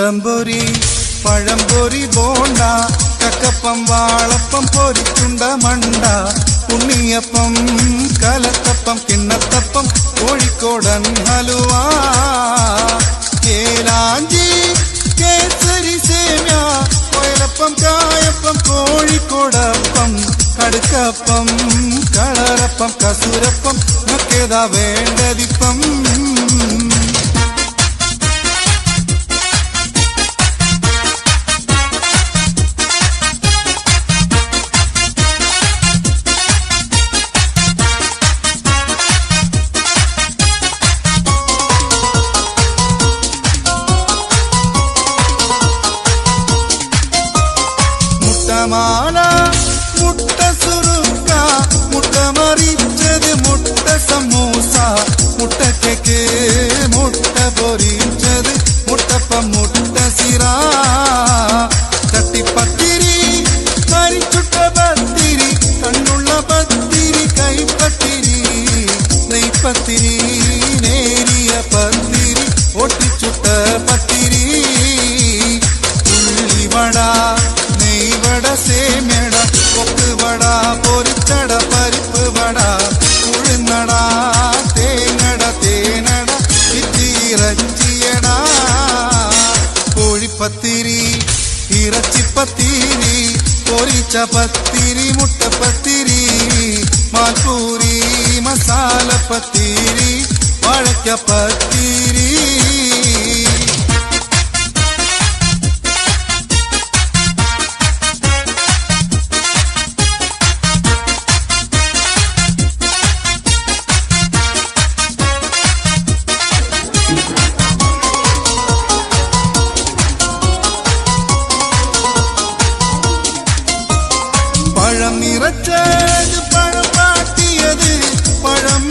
சுண்டம்பொரி பழம்பொரி போண்டா கக்கப்பம் வாழப்பம் பொறி சுண்ட மண்டா புண்ணியப்பம் கலத்தப்பம் கிண்ணத்தப்பம் கோழிக்கோடன் அலுவா கேலாஞ்சி கேசரி சேமியா கோயிலப்பம் காயப்பம் கோழிக்கோடப்பம் கடுக்கப்பம் கலரப்பம் കസുരപ്പം மக்கேதா வேண்டதிப்பம் മുട്ടമാല മുട്ട സുറുക്ക മുട്ട മറിച്ചത് മുട്ട സമൂസ മുട്ടക്കേക്ക് മുട്ട പൊരിച്ചത് മുട്ടപ്പം മുട്ട സിറ തട്ടിപ്പത്തിരി പരിച്ചുട്ട പത്തിരി കണ്ണുള്ള പത്തിരി കൈപ്പത്തിരി നെയ്പ്പത്തിരി പത്തിരി ഇറച്ചിപ്പത്തിരി പൊരിച്ച പത്തിരി മുട്ടപ്പത്തിരി മാൽപൂരി മസാലപ്പത്തിരി പത്തിരി வச்சது பழம் பாட்டியது பழம்